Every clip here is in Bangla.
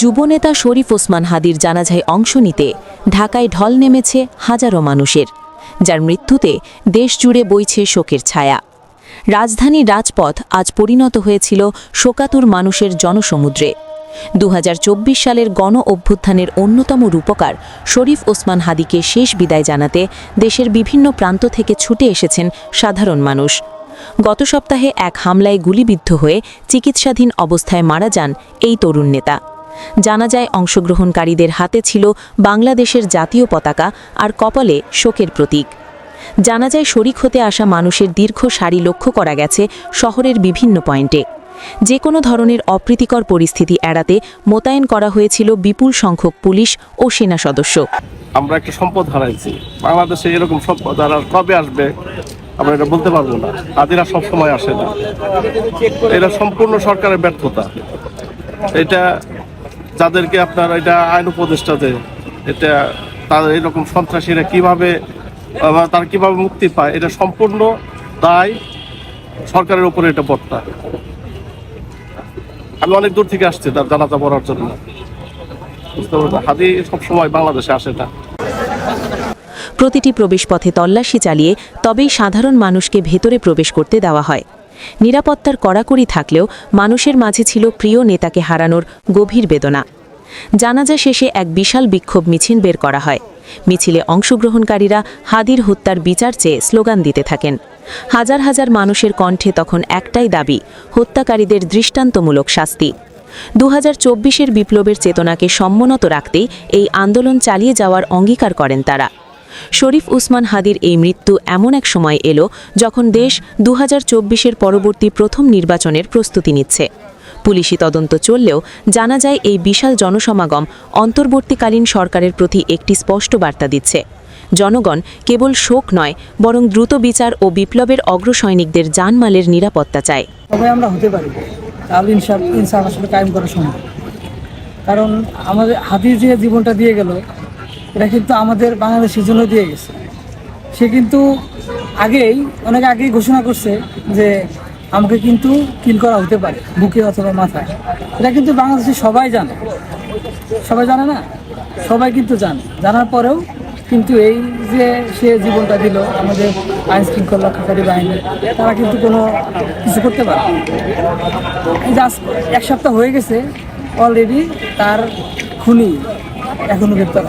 যুবনেতা শরীফ ওসমান হাদির জানাজায় অংশ নিতে ঢাকায় ঢল নেমেছে হাজারো মানুষের। যার মৃত্যুতে দেশ জুড়ে বইছে শোকের ছায়া। রাজধানীর রাজপথ আজ পরিণত হয়েছিল শোকাতুর মানুষের জনসমুদ্রে। দু হাজার চব্বিশ সালের গণ অভ্যুত্থানের অন্যতম রূপকার শরীফ ওসমান হাদিকে শেষ বিদায় জানাতে দেশের বিভিন্ন প্রান্ত থেকে ছুটে এসেছেন সাধারণ মানুষ। গত সপ্তাহে এক হামলায় গুলিবিদ্ধ হয়ে চিকিৎসাধীন অবস্থায় মারা যান এই তরুণ নেতা। জানা যায় অংশগ্রহণকারীদের হাতে ছিল বাংলাদেশের জাতীয় পতাকা আর কপালে শোকের প্রতীক। জানা যায় শরিক হতে আসা মানুষের দীর্ঘ সারি লক্ষ্য করা গেছে শহরের বিভিন্ন পয়েন্টে। যে কোনো ধরনের অপ্রীতিকর পরিস্থিতি এড়াতে মোতায়েন করা হয়েছিল বিপুল সংখ্যক পুলিশ ও সেনা সদস্য। আমরা একটা সম্পদ হারাইছি। বাংলাদেশে এরকম সম্পদ আর কবে আসবে আমরা এটা বলতে পারব না। তাদেরা সব সময় আসে না। এটা সম্পূর্ণ সরকারের ব্যর্থতা। এটা যাদেরকে আপনার এটা আইন উপদেষ্টা দেয় এটা তাদের এরকম সন্ত্রাসীরা কীভাবে তারা কীভাবে মুক্তি পায়, এটা সম্পূর্ণ দায় সরকারের উপরে এটা বর্তা। আমি অনেক দূর থেকে আসছি তার জানাজা পড়ার জন্য। হাদি সবসময় বাংলাদেশে আসে না প্রতিটি প্রবেশপথে তল্লাশি চালিয়ে তবেই সাধারণ মানুষকে ভেতরে প্রবেশ করতে দেওয়া হয়। নিরাপত্তার কড়াকড়ি থাকলেও মানুষের মাঝে ছিল প্রিয় নেতাকে হারানোর গভীর বেদনা। জানাজা শেষে এক বিশাল বিক্ষোভ মিছিল বের করা হয়। মিছিলে অংশগ্রহণকারীরা হাদির হত্যার বিচার চেয়ে স্লোগান দিতে থাকেন। হাজার হাজার মানুষের কণ্ঠে তখন একটাই দাবি, হত্যাকারীদের দৃষ্টান্তমূলক শাস্তি। দু হাজার বিপ্লবের চেতনাকে সম্মনত রাখতেই এই আন্দোলন চালিয়ে যাওয়ার অঙ্গীকার করেন তারা। শরীফ উসমান হাদির এই মৃত্যু এমন এক সময় এলো যখন দেশ দু হাজার পরবর্তী প্রথম নির্বাচনের প্রস্তুতি নিচ্ছে। পুলিশি তদন্ত চললেও জানা যায় এই বিশাল জনসমাগম অন্তর্বর্তীকালীন সরকারের প্রতি একটি স্পষ্ট বার্তা দিচ্ছে। জনগণ কেবল শোক নয়, বরং দ্রুত বিচার ও বিপ্লবের অগ্রসৈনিকদের জানমালের নিরাপত্তা চায়। তবে আমরা হতে তাহলে ইনসাফ ইনসাফ আসলে কায়েম করা সম্ভব। কারণ আমাদের হাতির যে জীবনটা দিয়ে গেল এটা কিন্তু আমাদের বাংলাদেশের জন্য দিয়ে গেছে। সে কিন্তু আগেই, অনেক আগেই ঘোষণা করছে যে আমাকে কিন্তু কিল করা হতে পারে, বুকে অথবা মাথায়। এটা কিন্তু বাংলাদেশে সবাই জানে। সবাই জানে না? সবাই কিন্তু জানে। জানার পরেও কিন্তু এই যে সে জীবনটা দিল, আমাদের আইন শৃঙ্খলা রক্ষাকারী বাহিনী, তারা কিন্তু কোনো কিছু করতে পারে যে এক সপ্তাহ হয়ে গেছে অলরেডি তার খুনি এখনও গ্রেপ্তার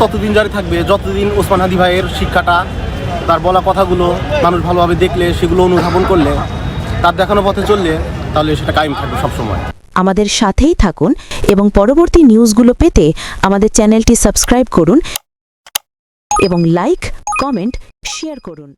ততদিন জারি থাকবে, যতদিন ওসমান হাদি ভাইয়ের শিক্ষাটা, তার বলা কথাগুলো মানুষ ভালোভাবে দেখলে, সেগুলো অনুধাবন করলে, তার দেখানো পথে চললে, তাহলে সেটা কায়েম থাকবে সবসময়। আমাদের সাথেই থাকুন এবং পরবর্তী নিউজগুলো পেতে আমাদের চ্যানেলটি সাবস্ক্রাইব করুন এবং লাইক, কমেন্ট, শেয়ার করুন।